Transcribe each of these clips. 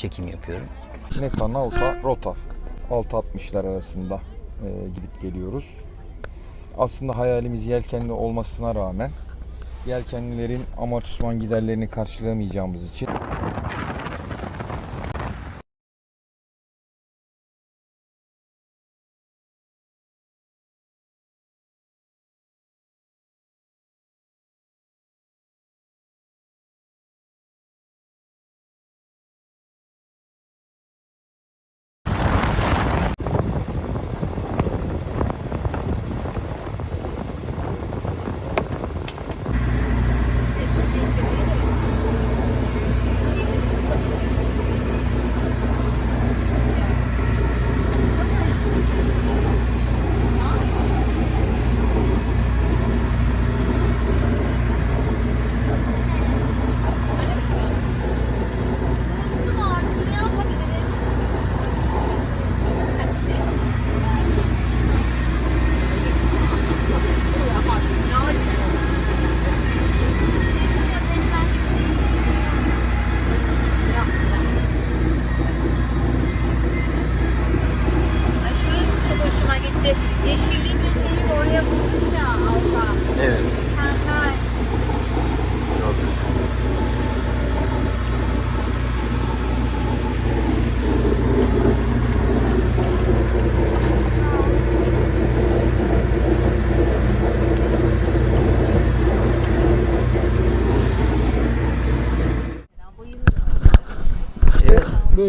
çekim yapıyorum. Neta, Nauta, Rota. 6.60'lar arasında e, gidip geliyoruz. Aslında hayalimiz yelkenli olmasına rağmen yelkenlilerin amortisman giderlerini karşılayamayacağımız için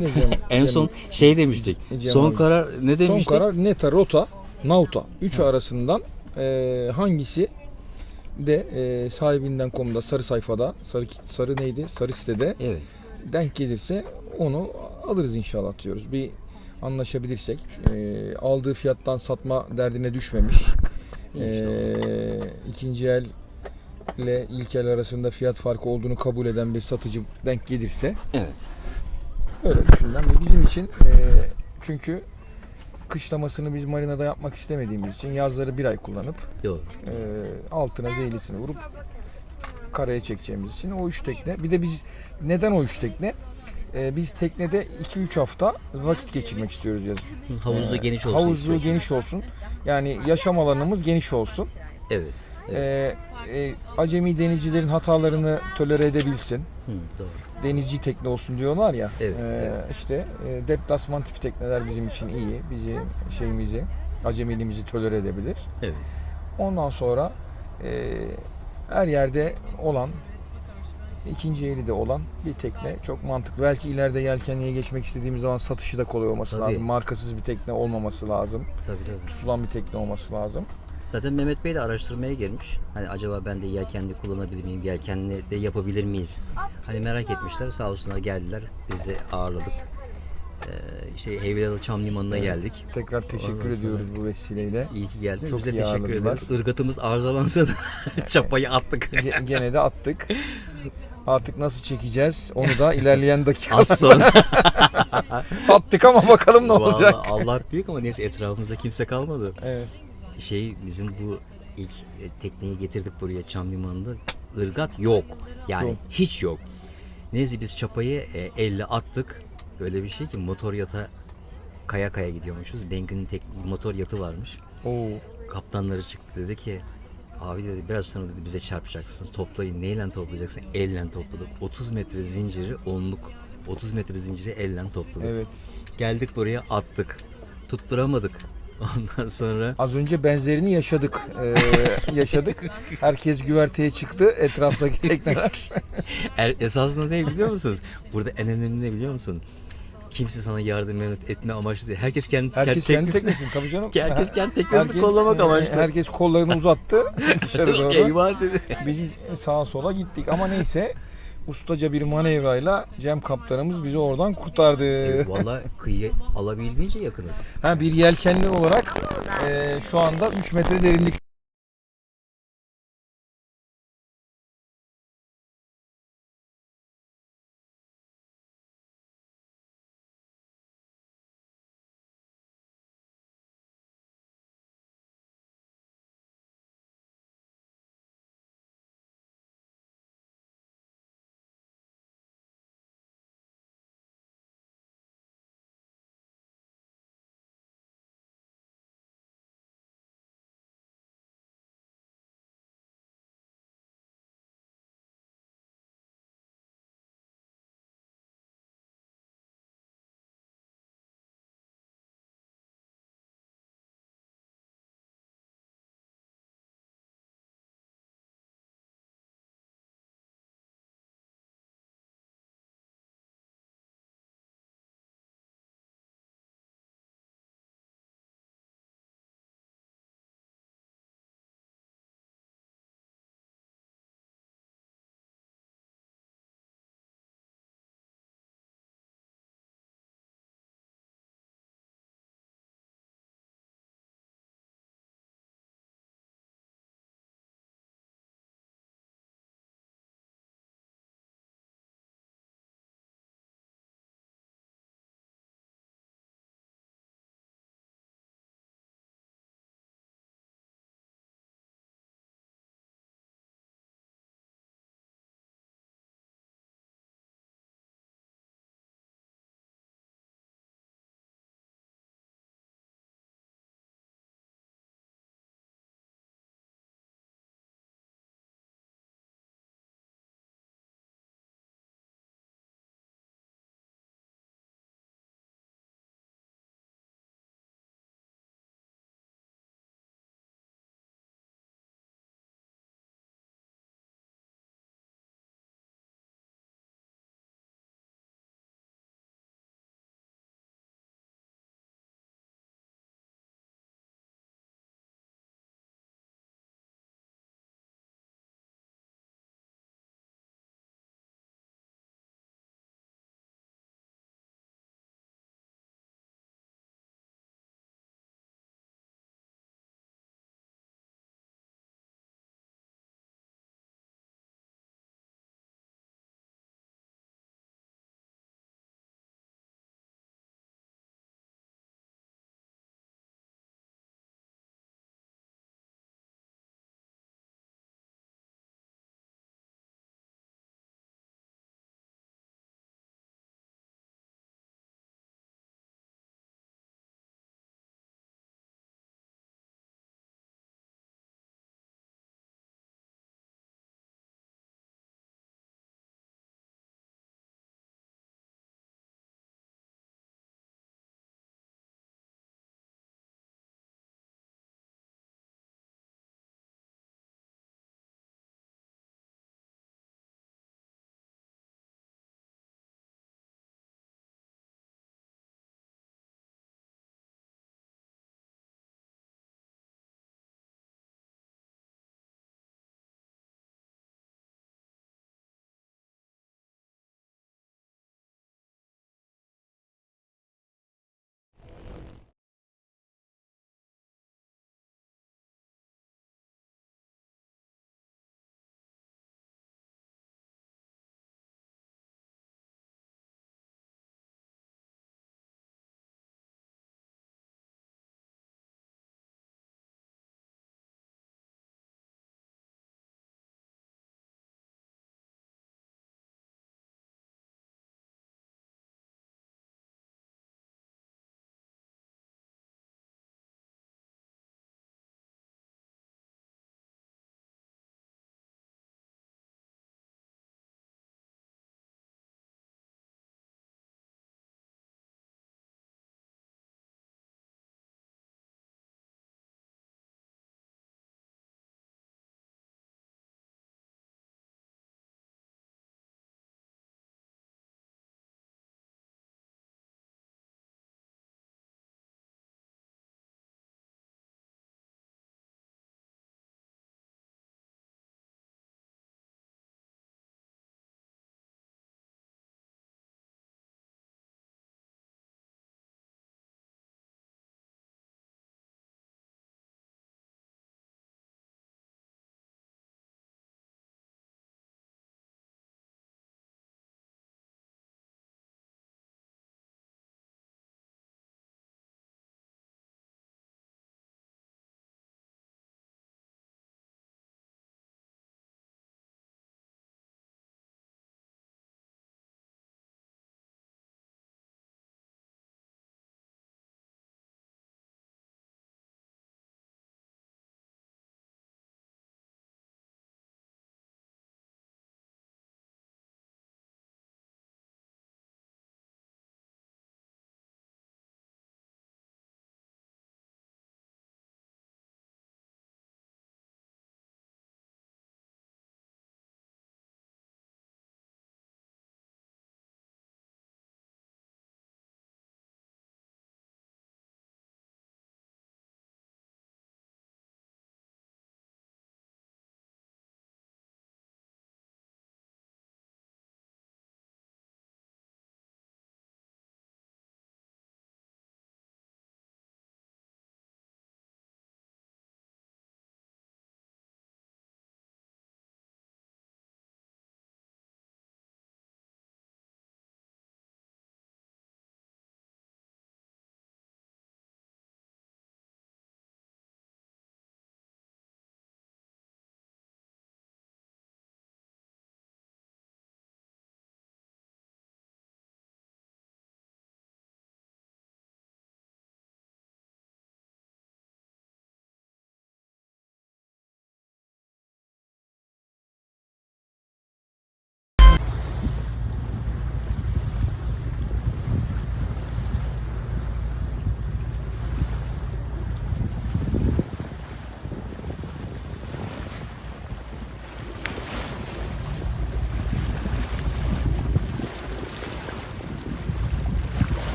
böyle Cem. En son şey demiştik. Cem Son abi. karar ne Son demiştik? karar Neta, Rota, Nauta. Üçü arasından e, hangisi de e, sahibinden komda sarı sayfada sarı sarı neydi? Sarı sitede Evet. denk gelirse onu alırız inşallah diyoruz. Bir anlaşabilirsek e, aldığı fiyattan satma derdine düşmemiş. E, ikinci el ile ilk el arasında fiyat farkı olduğunu kabul eden bir satıcı denk gelirse Evet. Öyle ve bizim için e, çünkü kışlamasını biz marinada yapmak istemediğimiz için yazları bir ay kullanıp Doğru. e, altına zeylisini vurup karaya çekeceğimiz için o üç tekne. Bir de biz neden o üç tekne? E, biz teknede 2-3 hafta vakit geçirmek istiyoruz yazın. Havuzlu E, geniş olsun. Havuzlu istiyorsun. geniş olsun. Yani yaşam alanımız geniş olsun. Evet. E, e, acemi denizcilerin hatalarını tolere edebilsin. Hı, doğru. Denizci tekne olsun diyorlar ya. Evet, Ee, evet. işte e, deplasman tipi tekneler bizim için iyi. Bizi şeyimizi, acemiliğimizi tolere edebilir. Evet. Ondan sonra e, her yerde olan ikinci eli de olan bir tekne çok mantıklı. Belki ileride yelkenliğe geçmek istediğimiz zaman satışı da kolay olması Tabii. lazım. Markasız bir tekne olmaması lazım. Tabii tabii. Tutulan bir tekne olması lazım. Zaten Mehmet Bey de araştırmaya gelmiş. Hani acaba ben de yelkenli kullanabilir miyim? Yelkenli de yapabilir miyiz? Hani merak etmişler. Sağ olsunlar geldiler. Biz de ağırladık. Ee, işte Heyvelalı Çam Limanı'na geldik. Tekrar teşekkür Ondan ediyoruz bu vesileyle. İyi ki geldin. Çok Biz de teşekkür ağırladılar. ederiz. Irgatımız arızalansa da çapayı attık. Ge- Gene de attık. Artık nasıl çekeceğiz onu da ilerleyen dakikalarda Az sonra. attık ama bakalım ne olacak. Vallahi Allah büyük ama neyse etrafımızda kimse kalmadı. Evet. Şey bizim bu ilk e, tekneyi getirdik buraya Çam Limanı'nda. Irgat yok. Yani Yok. hiç yok. Neyse biz çapayı e, elle attık. Öyle bir şey ki motor yata kaya kaya gidiyormuşuz. Bengü'nün tek motor yatı varmış. Oo. Kaptanları çıktı dedi ki abi dedi biraz sonra dedi bize çarpacaksınız. Toplayın. Neyle toplayacaksın? Elle topladık. 30 metre zinciri onluk. 30 metre zinciri elle topladık. Evet. Geldik buraya attık. Tutturamadık. Ondan sonra Az önce benzerini yaşadık. Ee, yaşadık. Herkes güverteye çıktı. Etraftaki tekneler. Er, esasında ne biliyor musunuz? Burada en önemli ne biliyor musun? Kimse sana yardım etme amaçlı değil. Herkes kendi, Herkes kendi teknesini, teknesini tabii canım. herkes kendi teknesini Herkes- kollamak e, amaçlı. Herkes kollarını uzattı dışarı doğru. Eyvah dedi. Biz sağa sola gittik ama neyse ustaca bir manevrayla Cem kaptanımız bizi oradan kurtardı. E, Valla kıyıya alabildiğince yakınız. Ha bir yelkenli olarak e, şu anda 3 metre derinlik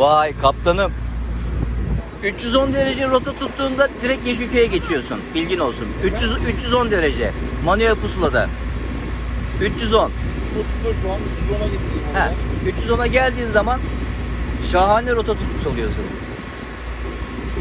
Vay kaptanım. 310 derece rota tuttuğunda direkt Yeşilköy'e geçiyorsun. Bilgin olsun. 300 310 derece. Manuel pusulada. 310. 30'da şu an 310'a getireyim He, 310'a geldiğin zaman şahane rota tutmuş oluyorsun. Hı.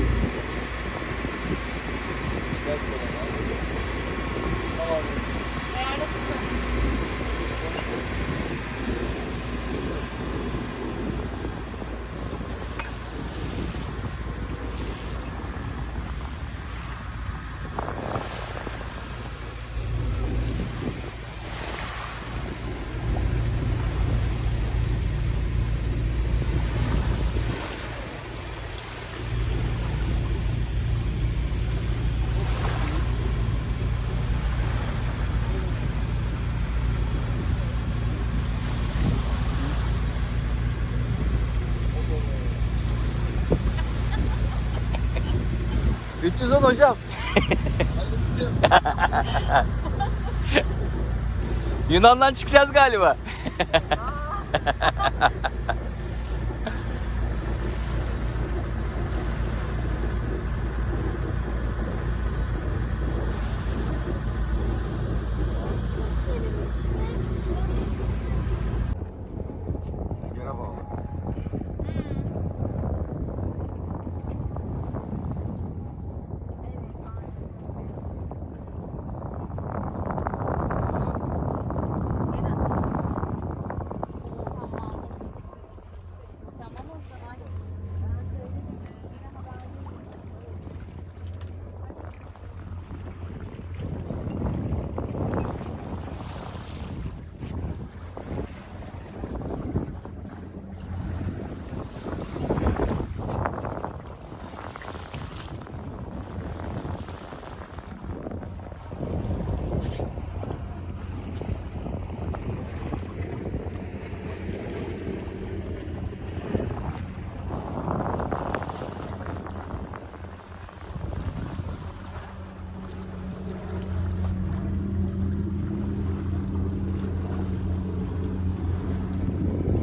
310 hocam. Yunan'dan çıkacağız galiba.